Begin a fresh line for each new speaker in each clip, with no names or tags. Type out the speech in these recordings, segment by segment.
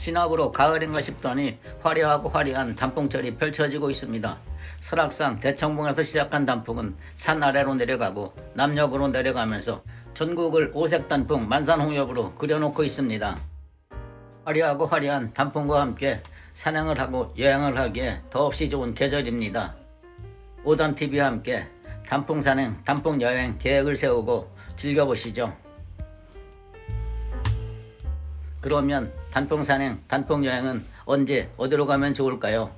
진압으로 가을인가 싶더니 화려하고 화려한 단풍철이 펼쳐지고 있습니다. 설악산 대청봉에서 시작한 단풍은 산 아래로 내려가고 남역으로 내려가면서 전국을 오색 단풍 만산홍엽으로 그려놓고 있습니다. 화려하고 화려한 단풍과 함께 산행을 하고 여행을 하기에 더없이 좋은 계절입니다. 오담TV와 함께 단풍 산행, 단풍 여행 계획을 세우고 즐겨보시죠. 그러면 단풍 산행, 단풍 여행은 언제 어디로 가면 좋을까요?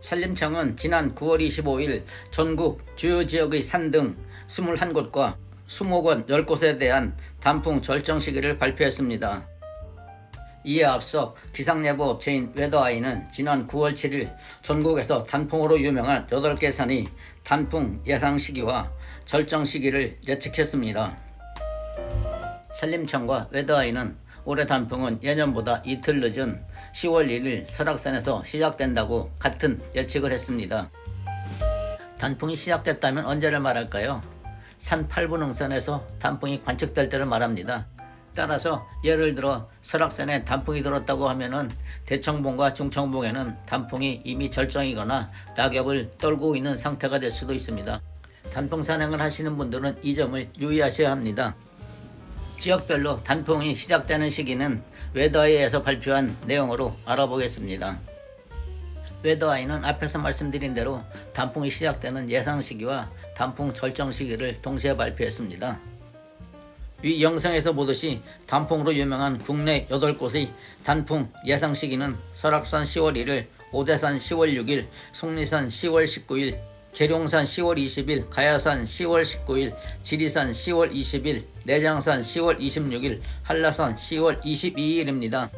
산림청은 지난 9월 25일 전국 주요 지역의 산 등 21곳과 수목원 10곳에 대한 단풍 절정 시기를 발표했습니다. 이에 앞서 기상예보 업체인 웨더아이는 지난 9월 7일 전국에서 단풍으로 유명한 8개 산이 단풍 예상 시기와 절정 시기를 예측했습니다. 산림청과 웨더아이는 올해 단풍은 예년보다 이틀 늦은 10월 1일 설악산에서 시작된다고 같은 예측을 했습니다. 단풍이 시작됐다면 언제를 말할까요? 산 8분흥선에서 단풍이 관측될 때를 말합니다. 따라서 예를 들어 설악산에 단풍이 들었다고 하면은 대청봉과 중청봉에는 단풍이 이미 절정이거나 낙엽을 떨고 있는 상태가 될 수도 있습니다. 단풍 산행을 하시는 분들은 이 점을 유의하셔야 합니다. 지역별로 단풍이 시작되는 시기는 웨더아이에서 발표한 내용으로 알아보겠습니다. 웨더아이는 앞에서 말씀드린 대로 단풍이 시작되는 예상 시기와 단풍 절정 시기를 동시에 발표했습니다. 위 영상에서 보듯이 단풍으로 유명한 국내 8곳의 단풍 예상 시기는 설악산 10월 1일, 오대산 10월 6일, 속리산 10월 19일, 계룡산 10월 20일, 가야산 10월 19일, 지리산 10월 20일, 내장산 10월 26일, 한라산 10월 22일입니다.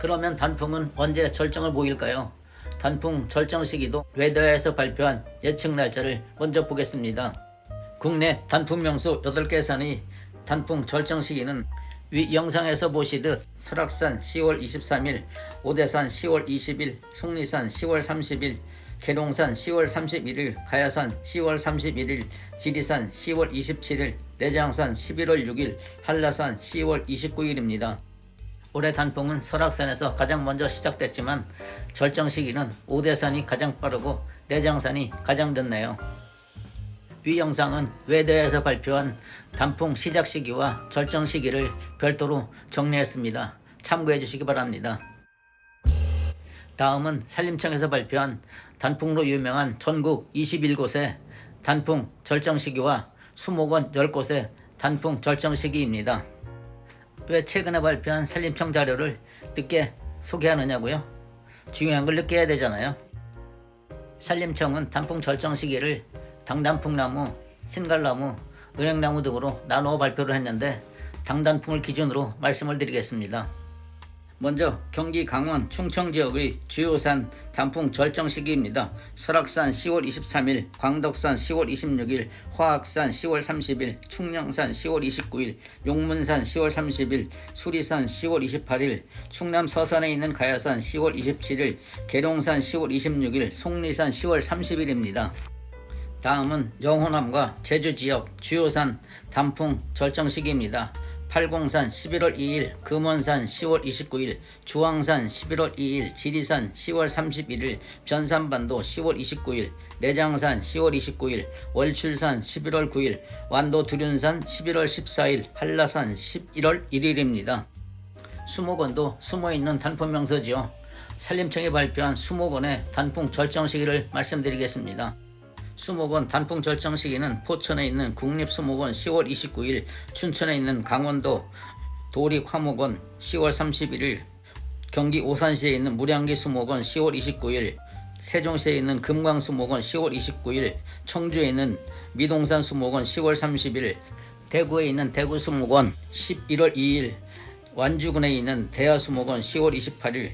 그러면 단풍은 언제 절정을 보일까요? 단풍 절정 시기도 웨더에서 발표한 예측 날짜를 먼저 보겠습니다. 국내 단풍 명소 8개 산의 단풍 절정 시기는 위 영상에서 보시듯 설악산 10월 23일, 오대산 10월 20일, 속리산 10월 30일, 계룡산 10월 31일, 가야산 10월 31일, 지리산 10월 27일, 내장산 11월 6일, 한라산 10월 29일입니다. 올해 단풍은 설악산에서 가장 먼저 시작됐지만 절정 시기는 오대산이 가장 빠르고 내장산이 가장 늦네요. 위 영상은 웨더에서 발표한 단풍 시작 시기와 절정 시기를 별도로 정리했습니다. 참고해 주시기 바랍니다. 다음은 산림청에서 발표한 단풍으로 유명한 전국 21곳의 단풍 절정 시기와 수목원 10곳의 단풍 절정 시기입니다. 왜 최근에 발표한 산림청 자료를 늦게 소개하느냐고요? 중요한 걸 늦게 해야 되잖아요. 산림청은 단풍 절정 시기를 당단풍나무, 신갈나무, 은행나무 등으로 나누어 발표를 했는데 당단풍을 기준으로 말씀을 드리겠습니다. 먼저 경기 강원 충청 지역의 주요 산 단풍 절정 시기입니다. 설악산 10월 23일, 광덕산 10월 26일, 화악산 10월 30일, 충령산 10월 29일, 용문산 10월 30일, 수리산 10월 28일, 충남 서산에 있는 가야산 10월 27일, 계룡산 10월 26일, 속리산 10월 30일입니다. 다음은 영호남과 제주 지역 주요산 단풍 절정 시기입니다. 팔공산 11월 2일, 금원산 10월 29일, 주황산 11월 2일, 지리산 10월 31일, 변산반도 10월 29일, 내장산 10월 29일, 월출산 11월 9일, 완도 두륜산 11월 14일, 한라산 11월 1일입니다. 수목원도 숨어있는 단풍 명소지요. 산림청이 발표한 수목원의 단풍 절정 시기를 말씀드리겠습니다. 수목원 단풍 절정 시기는 포천에 있는 국립수목원 10월 29일, 춘천에 있는 강원도 도립화목원 10월 31일, 경기 오산시에 있는 무량기 수목원 10월 29일, 세종시에 있는 금광수목원 10월 29일, 청주에 있는 미동산 수목원 10월 30일, 대구에 있는 대구수목원 11월 2일, 완주군에 있는 대하수목원 10월 28일,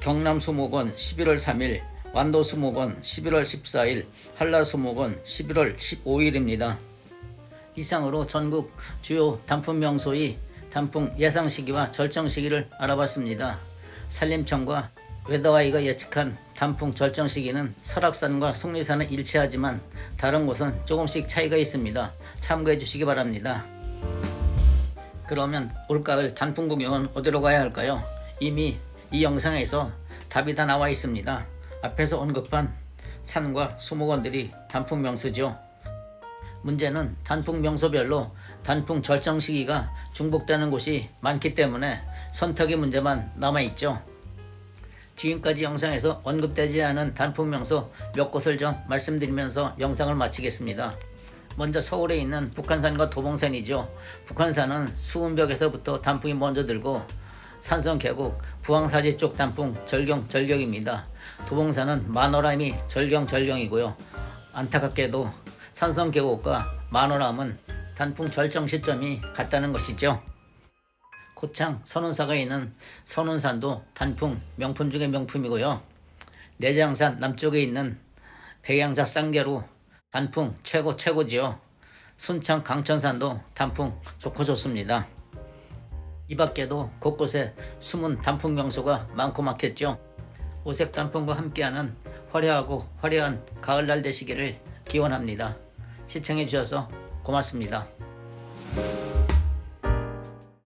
경남수목원 11월 3일, 완도수목원 11월 14일, 한라수목원 11월 15일입니다. 이상으로 전국 주요 단풍 명소의 단풍 예상 시기와 절정 시기를 알아봤습니다. 산림청과 웨더와이가 예측한 단풍 절정 시기는 설악산과 속리산은 일치하지만 다른 곳은 조금씩 차이가 있습니다. 참고해 주시기 바랍니다. 그러면 올가을 단풍 구경은 어디로 가야 할까요? 이미 이 영상에서 답이 다 나와 있습니다. 앞에서 언급한 산과 수목원들이 단풍 명소죠. 문제는 단풍 명소별로 단풍 절정 시기가 중복되는 곳이 많기 때문에 선택의 문제만 남아있죠. 지금까지 영상에서 언급되지 않은 단풍 명소 몇 곳을 좀 말씀드리면서 영상을 마치겠습니다. 먼저 서울에 있는 북한산과 도봉산이죠. 북한산은 수은벽에서부터 단풍이 먼저 들고 산성 계곡, 부항사지 쪽 단풍 절경 절경입니다. 도봉산은 마노람이 절경 절경이고요. 안타깝게도 산성 계곡과 마노람은 단풍 절정 시점이 같다는 것이죠. 고창 선운사가 있는 선운산도 단풍 명품 중의 명품이고요. 내장산 남쪽에 있는 백양사 쌍계로 단풍 최고 최고지요. 순창 강천산도 단풍 좋고 좋습니다. 이 밖에도 곳곳에 숨은 단풍 명소가 많고 많겠죠. 오색 단풍과 함께하는 화려하고 화려한 가을날 되시기를 기원합니다. 시청해 주셔서 고맙습니다.